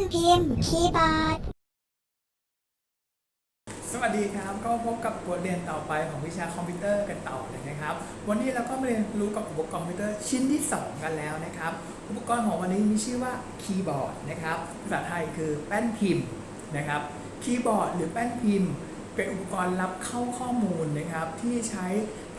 นพิมพ์คีย์บอร์ด สวัสดีครับ ก็พบกับบทเรียนต่อไปของวิชาคอมพิวเตอร์กันต่อเลยนะครับ วันนี้เราก็มาเรียนรู้กับอุปกรณ์คอมพิวเตอร์ชิ้นที่ 2 กันแล้วนะครับ อุปกรณ์ของวันนี้มีชื่อว่าคีย์บอร์ดนะครับ ภาษาไทยคือแป้นพิมพ์นะครับ คีย์บอร์ดหรือแป้นพิมพ์ เป็นอุปกรณ์รับเข้าข้อมูลนะครับที่ใช้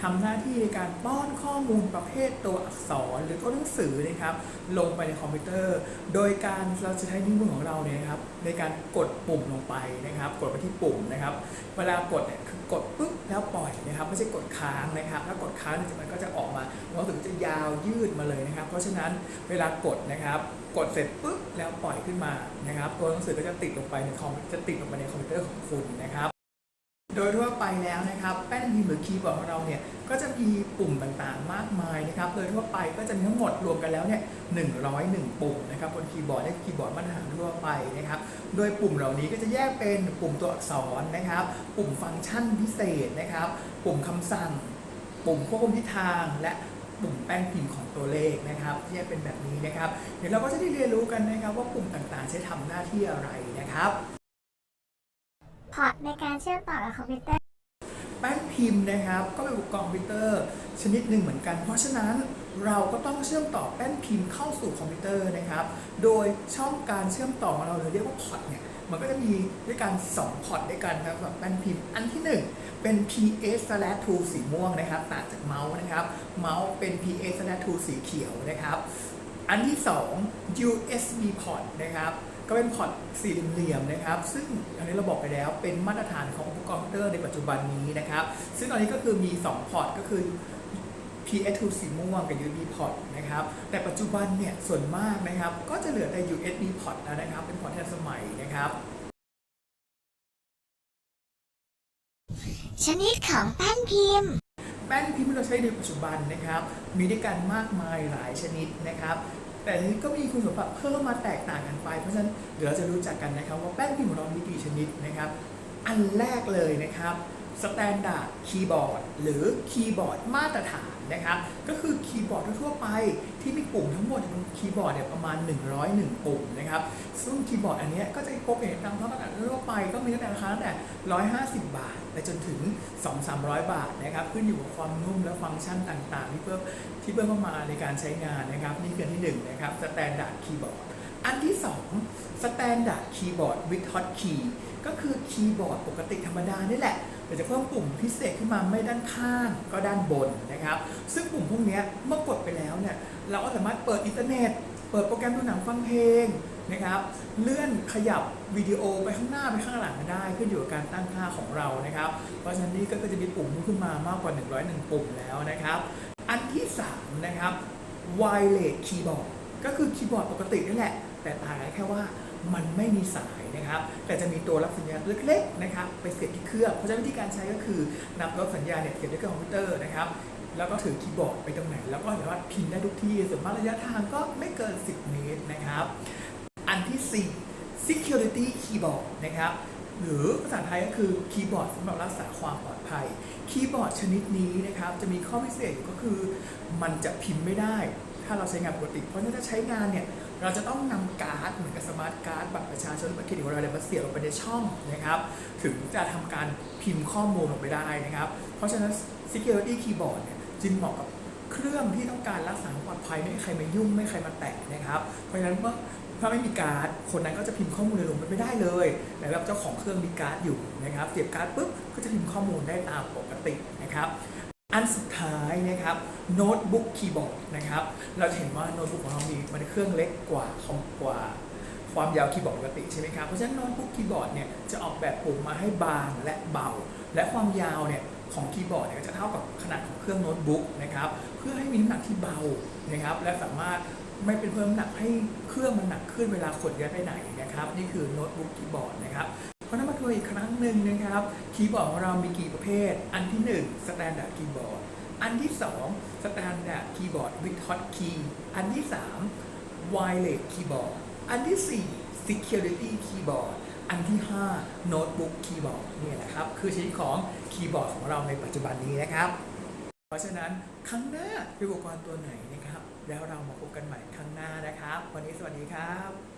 ทำหน้าที่ในการป้อนข้อมูลประเภทตัวอักษรหรือตัวหนังสือนะครับ ลงไปในคอมพิวเตอร์ โดยการเราจะใช้นิ้วมือของเราเนี่ยครับในการกดปุ่มลงไปนะครับ กดไปที่ปุ่มนะครับ เวลากดเนี่ยคือกดปุ๊บแล้วปล่อยนะครับไม่ใช่กดค้างนะครับถ้ากดค้างเนี่ยมันก็จะออกมาหนังสือจะยาวยืดมาเลยนะครับ เพราะฉะนั้นเวลากดนะครับ กดเสร็จปุ๊บแล้วปล่อยขึ้นมานะครับ ตัวหนังสือก็จะติดลงไปในคอมจะติดลงไปในคอมพิวเตอร์ของคุณนะครับ โดยทั่วไปแล้วนะครับแป้นพิมพ์หรือคีย์บอร์ดของเราเนี่ยก็จะมีปุ่มต่างๆมากมายนะครับโดยทั่วไปก็จะมีทั้งหมดรวมกันแล้วเนี่ย101ปุ่มนะครับบนคีย์บอร์ดและคีย์บอร์ดมาตรฐานทั่วไปนะครับโดยปุ่มเหล่านี้ก็จะแยกเป็นปุ่มตัวอักษรนะครับ ปุ่มฟังก์ชันพิเศษนะครับ ปุ่มคำสั่ง ปุ่มควบคุมทิศทางและปุ่มแป้นพิมพ์ของตัวเลขนะครับแยกเป็นแบบนี้นะครับ เดี๋ยวเราก็จะได้เรียนรู้กันนะครับว่าปุ่มต่างๆ ใช้ทำหน้าที่อะไรนะครับ พอร์ตในการเชื่อมต่อกับคอมพิวเตอร์ แป้นพิมพ์นะครับ ก็เป็นอุปกรณ์คอมพิวเตอร์ ชนิดหนึ่งเหมือนกัน เพราะฉะนั้นเราก็ต้องเชื่อมต่อแป้นพิมพ์เข้าสู่คอมพิวเตอร์นะครับ โดยช่องการเชื่อมต่อของเราเราเรียกว่าพอร์ตเนี่ยมันก็จะมีด้วยกัน2พอร์ตด้วยกันครับสำหรับแป้นพิมพ์อันที่ 1 เป็น PS/2 สีม่วงนะครับต่างจากเมาส์นะครับ เมาส์เป็น PS/2 สีเขียวนะครับ อันที่ 2 USB port นะครับ ก็เป็นพอร์ตสี่เหลี่ยมๆนะครับ ซึ่งอันนี้เราบอกไปแล้วเป็นมาตรฐานของอุปกรณ์คอมพิวเตอร์ในปัจจุบันนี้นะครับ ซึ่งตอนนี้ก็คือมี 2 พอร์ตก็คือ PS2 สีม่วงกับ USB port นะครับ แต่ปัจจุบันเนี่ยส่วนมากนะครับ ก็จะเหลือแต่ USB port แล้วนะครับ เป็นพอร์ตทันสมัยนะครับ ชนิดของแป้นพิมพ์แป้นพิมพ์ที่เราใช้ในปัจจุบันนะครับ มีด้วยกันมากมายหลายชนิดนะครับ แต่นี้ก็มีคุณสมบัติเพิ่มมาแตกต่างกันไป เพราะฉะนั้นเดี๋ยวเราจะรู้จักกันนะครับว่าแป้งพิมพ์ของเรามีกี่ชนิดนะครับ อันแรกเลยนะครับ สแตนดาร์ดคีย์บอร์ดหรือคีย์บอร์ดมาตรฐานนะครับ ก็คือคีย์บอร์ดทั่วไปที่มีปุ่มทั้งหมดบนคีย์บอร์ดเนี่ยประมาณ 101 ปุ่มนะครับ ซึ่งคีย์บอร์ดอันนี้ก็จะพบเห็นตามท้องตลาดทั่วไปก็มีตั้งแต่ราคาตั้งแต่ 150 บาท ไปจนถึง 2-300 บาทนะครับ ขึ้นอยู่กับความนุ่มและฟังก์ชันต่างๆ ที่เพิ่มที่เพิ่มเข้ามาในการใช้งานนะครับ นี่คืออันที่หนึ่งนะครับสแตนดาร์ดคีย์บอร์ด อันที่2 Standard Keyboard with Hotkey ก็คือคีย์บอร์ดปกติธรรมดานี่แหละแต่จะเพิ่มปุ่มพิเศษขึ้นมาไม่ด้านข้างก็ด้านบนนะครับ ซึ่งปุ่มพวกนี้เมื่อกดไปแล้วเนี่ยเราก็สามารถเปิดอินเทอร์เน็ต เปิดโปรแกรมดูหนังฟังเพลงนะครับ เลื่อนขยับวิดีโอไปข้างหน้าไปข้างหลังก็ได้ขึ้นอยู่กับการตั้งค่าของเรานะครับ เพราะฉะนั้นนี่ก็จะมีปุ่มขึ้นมามากกว่า 101 ปุ่มแล้วนะครับ อันที่สามนะครับ wireless keyboard ก็คือคีย์บอร์ดปกตินี่แหละ แต่ต่างกันแค่ว่ามันไม่มีสายนะครับ แต่จะมีตัวรับสัญญาณเล็กๆนะครับไปเสียบที่เครื่อง เพราะฉะนั้นวิธีการใช้ก็คือนำรับสัญญาณเนี่ยเสียบที่เครื่องคอมพิวเตอร์นะครับ แล้วก็ถือคีย์บอร์ดไปตรงไหน แล้วก็สามารถพิมพ์ได้ทุกที่ ส่วนมากระยะทางก็ไม่เกิน 10 เมตรนะครับ อันที่ 4 security keyboard นะครับหรือภาษาไทยก็คือคีย์บอร์ดสำหรับรักษาความปลอดภัย คีย์บอร์ดชนิดนี้นะครับจะมีข้อพิเศษก็คือ มันจะพิมพ์ไม่ได้ ถ้าเราใช้งานปกติ เพราะฉะนั้นถ้าใช้งานเนี่ย เราจะต้องนำการ์ดเหมือนกับสมาร์ทการ์ดบัตรประชาชนหรือบัตรเครดิตของเราเนี่ยมาเสียบลงไปในช่องนะครับ ถึงจะทำการพิมพ์ข้อมูลลงไปได้นะครับ เพราะฉะนั้น security keyboard เนี่ยจึงเหมาะกับเครื่องที่ต้องการรักษาความปลอดภัยไม่ให้ใครมายุ่งไม่ให้ใครมาแตะนะครับ เพราะฉะนั้นเมื่อถ้าไม่มีการ์ด คนนั้นก็จะพิมพ์ข้อมูลในลงไปไม่ได้เลยแต่แบบเจ้าของเครื่องมีการ์ดอยู่นะครับเสียบการ์ดปุ๊บก็จะพิมพ์ข้อมูลได้ตามปกตินะครับ อันสุดท้ายนะครับโน้ตบุ๊กคีย์บอร์ดนะครับเราเห็นว่าโน้ตบุ๊กของเรามีมันเครื่องเล็กกว่าคอมกว่าความยาวคีย์บอร์ดปกติใช่ไหมครับ เพราะฉะนั้นโน้ตบุ๊กคีย์บอร์ดเนี่ยจะออกแบบปุ่มมาให้บางและเบา และความยาวเนี่ยของคีย์บอร์ดเนี่ยก็จะเท่ากับขนาดของเครื่องโน้ตบุ๊กนะครับเพื่อให้มีน้ำหนักที่เบานะครับและสามารถไม่เป็นเพิ่มน้ำหนักให้เครื่องมันหนักขึ้นเวลาขนย้ายไปไหนนะครับนี่คือโน้ตบุ๊กคีย์บอร์ดนะครับ หนึ่งนะครับคีย์บอร์ดของเรามีกี่ประเภท อันที่1 Standard Keyboard อันที่2 Standard Keyboard with Hotkey อันที่ 3 Wireless Keyboard อันที่ 4 Security Keyboard อันที่ 5 Notebook Keyboard เนี่ยนะครับ คือชนิดของคีย์บอร์ดของเราในปัจจุบันนี้นะครับ เพราะฉะนั้นครั้งหน้าเป็นอุปกรณ์ตัวไหนนะครับ แล้วเรามาพบกันใหม่ครั้งหน้านะครับ วันนี้สวัสดีครับ